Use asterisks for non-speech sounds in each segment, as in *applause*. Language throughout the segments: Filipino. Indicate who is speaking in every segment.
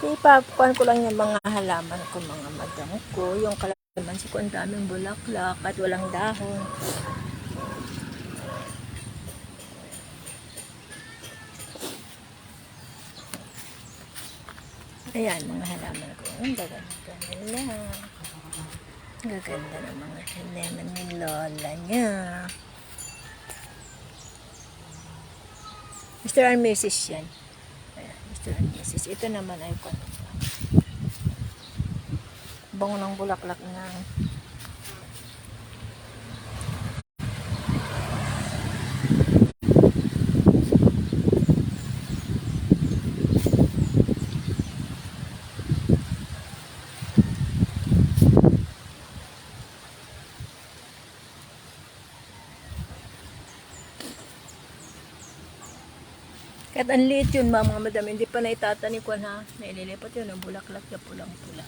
Speaker 1: Ipapukuan ko lang yung mga halaman ko, mga madam ko. Yung kalamansi ko, ang daming bulaklak at walang dahon. Ayan, mga halaman ko. Ang gaganda nila. Gaganda ng mga halaman ni Lola niya. Mr. and Mrs. yan. Mrs. Ito naman ay bango ng bulaklak na ang liit yun, mga mga madam, hindi pa na itatanim ko na. Naililipat yun, ang bulaklak na pulang-pula.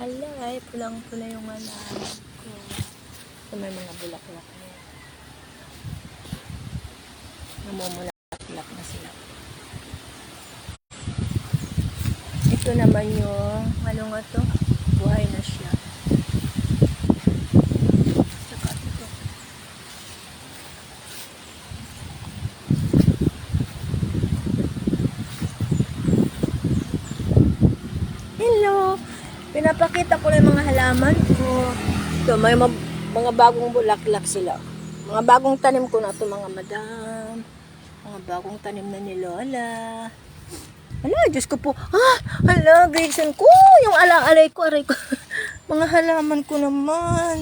Speaker 1: Hala, ay pulang-pula yung halaman ko. So, may mga bulaklak na yan. Namumulaklak na sila. Ito naman yung, ano nga to? Buhay na siya. Saka ito. Hello! Pinapakita ko lang mga halaman ko. Ito, may ma- mga bagong bulaklak sila. Mga bagong tanim ko na ito, mga madam. Mga bagong tanim na ni Lola. Hala, Diyos ko po. Ah, hala, Grayson ko. Yung ala-alay ko, aray ko. *laughs* mga halaman ko naman.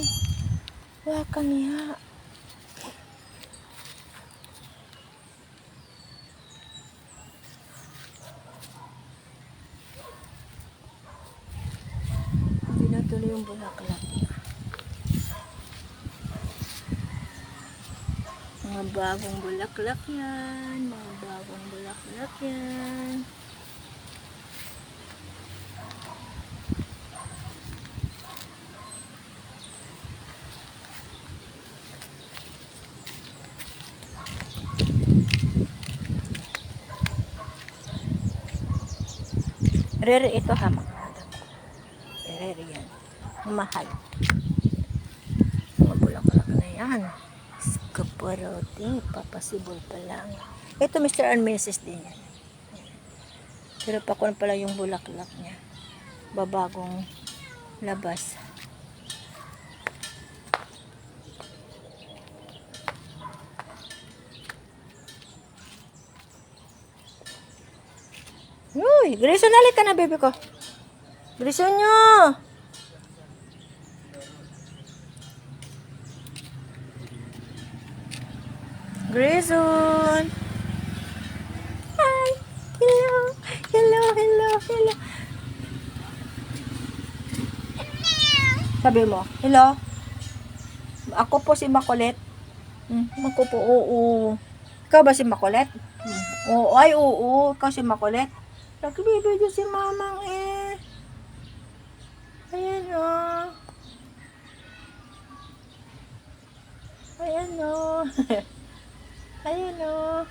Speaker 1: Waka niya. Yung bulaklak. Mga bagong bulaklak yan. Mga bagong bulaklak yan. Rere ito ha mga. Rere yan. Mahal. Mga bulaklak na yan. Skaparote. Papasibol pa lang. Ito Mr. and Mrs. din yan. Pero pa ko pala yung bulaklak niya. Babagong labas. Uy, Grayson, nalik ka na, baby ko. Grayson nyo! Grayson! Hi! Hello! Hello, hello, hello! Sabi mo, hello? Ako po si Makulit. Hmm, ako po, oo. Ikaw ba si Makulit? Hmm. Oo, ay, oo. Ikaw si Makulit? Nagbibideo si mamang eh. Ayan o. Ayan o. *laughs* Ayan o.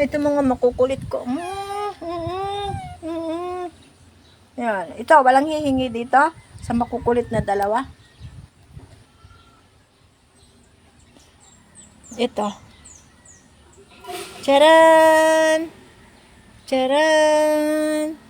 Speaker 1: Ito mga makukulit ko. Mm, mm, mm. Yan. Ito, walang hihingi dito sa makukulit na dalawa. Ito. Charan! Charan!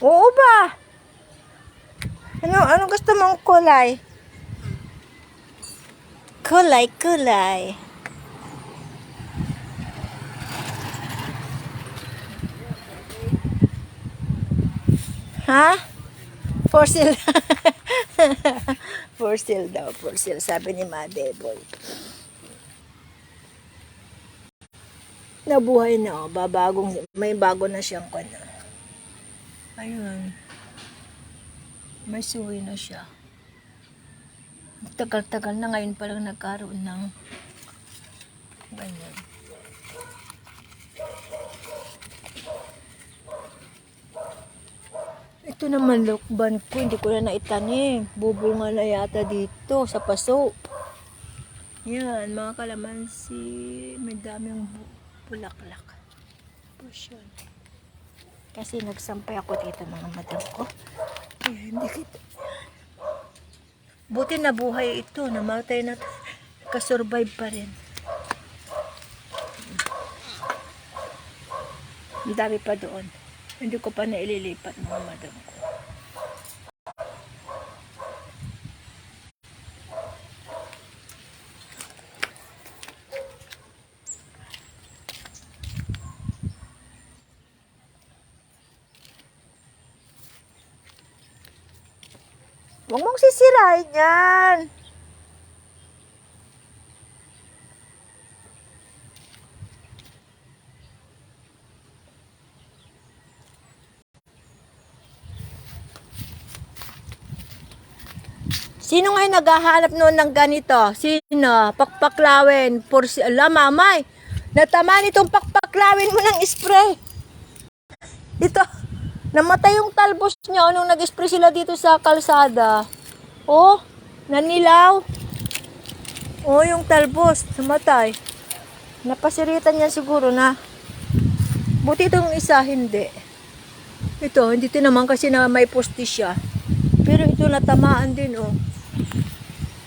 Speaker 1: Oo ba? Ano, ano gusto mong kulay? Kulay, kulay. Ha? For sale. for sale daw, for sale. Sabi ni Madeboy. Nabuhay na, oh. Babagong, may bago na siyang kanya. Ayun. May suwi na siya. Tagal-tagal na ngayon pa lang nagkaroon ng ganyan. Ito naman lukban ko, hindi ko na naitanim. Bubunga na yata dito sa paso. Yan, mga kalamansi. May daming bu- bulaklak. Tapos yun. Kasi nagsampay ako dito mga madam ko. Hindi kita. Buti na buhay ito. Namatay na. Kasurvive pa rin. Ang dami pa doon. Hindi ko pa naililipat mga madam Huwag mong sisirain yan. Sino ngayon naghahanap noon ng ganito? Sino? Pakpaklawin. Si ala mamay. Natama nitong pakpaklawin mo ng spray. Ito. Namatay yung talbos niya nung nag-spray sila dito sa kalsada. Oh, nanilaw. Oh, yung talbos. Namatay. Napasiritan niya siguro na. Buti itong isa, hindi. Ito, hindi tinaman kasi na may posti siya. Pero ito natamaan din, oh.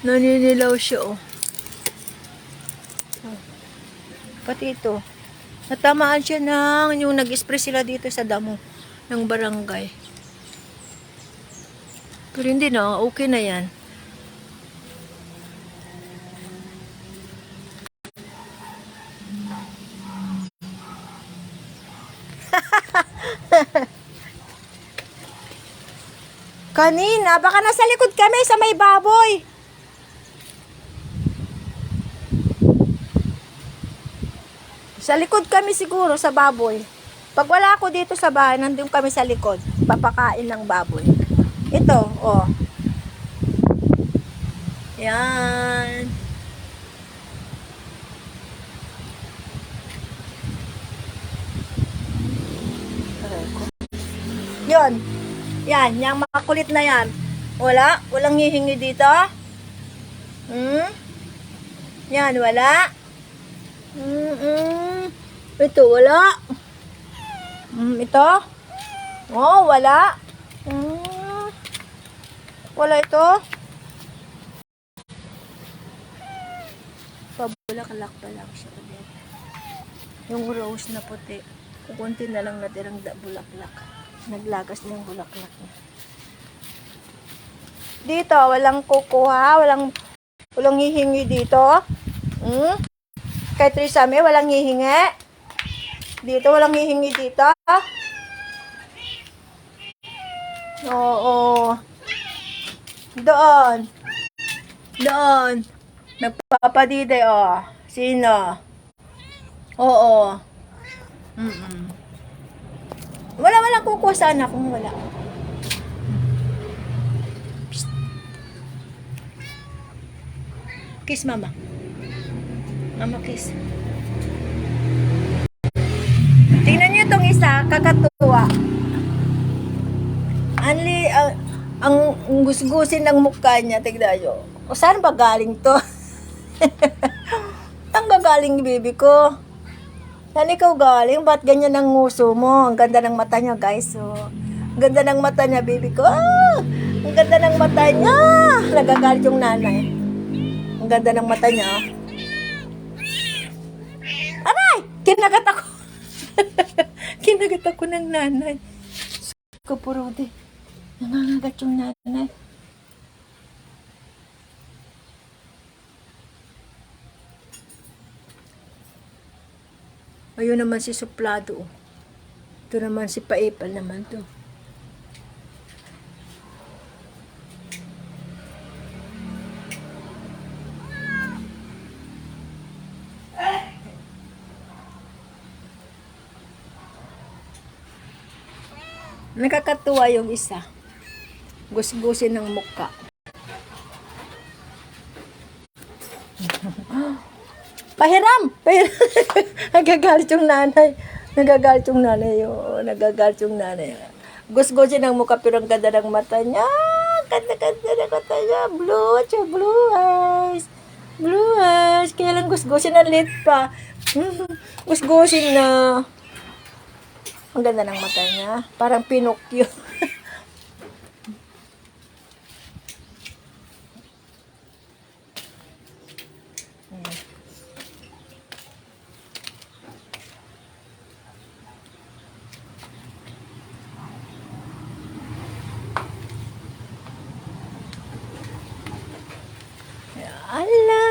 Speaker 1: Naninilaw siya, oh. Oh. Pati ito. Natamaan siya ng yung nag-spray sila dito sa damo ng barangay. Pero hindi na, okay na yan. *laughs* Kanina, baka nasa likod kami sa may baboy. Sa likod kami siguro sa baboy. Pag wala ako dito sa bahay, nandun kami sa likod. Papakain ng baboy. Ito, oh. Yan. Yun. Yan, yung makulit na yan. Wala? Walang hihingi dito? Hmm? Yan, wala? Mm-mm. Ito, wala. Mm, ito? Oh, wala. Mm. Wala ito. Pabulaklak pa lang siya ulit. Yung rose na puti. Kukunti na lang natirang da bulaklak. Naglagas na yung bulaklak niya. Dito, walang kukuha, walang walang hihingi dito. Hmm? Kay Trisame, walang hihingi. Dito, walang hihingi dito. Oo. Doon. Doon. Nagpapadiday, oh. Sino? Oo. Mm-mm. Wala, walang kukuha sana kung wala. Psst. Kiss mama. Mama kiss. Isa, kakatuwa. Anli, ang, ang gusgusin ng mukha niya, tignan niyo. O saan ba galing to? *laughs* Saan ba galing baby ko? Saan ikaw galing? Ba't ganyan ang nguso mo? Ang ganda ng mata niya, guys. So, ang ganda ng mata niya, baby ko. Ah! Ang ganda ng mata niya. Nagagalit yung nanay. Ang ganda ng mata niya. ah. Aray! Kinagat ako. *laughs* Kinagat ako ng nanay. Ko puro di. Nangangagat yung nanay. Ayun naman si Suplado. oh. Ito naman si Paipal naman to. Nakakatuwa yung isa. Gusgusin ng mukha. *gasps* pahiram! Pahiram! *laughs* nagagalit yung nanay. Nagagalit yung nanay. Oh, nagagalit yung nanay. Gusgusin ng mukha pero ang ganda ng mata niya. Ah, Ganda-ganda ng mata niya. Blue, siya blue eyes. Blue eyes. Kaya lang gusgusin ang lit pa. *laughs* gusgusin na. Ang ganda ng mata niya. Parang Pinocchio. Hala, *laughs*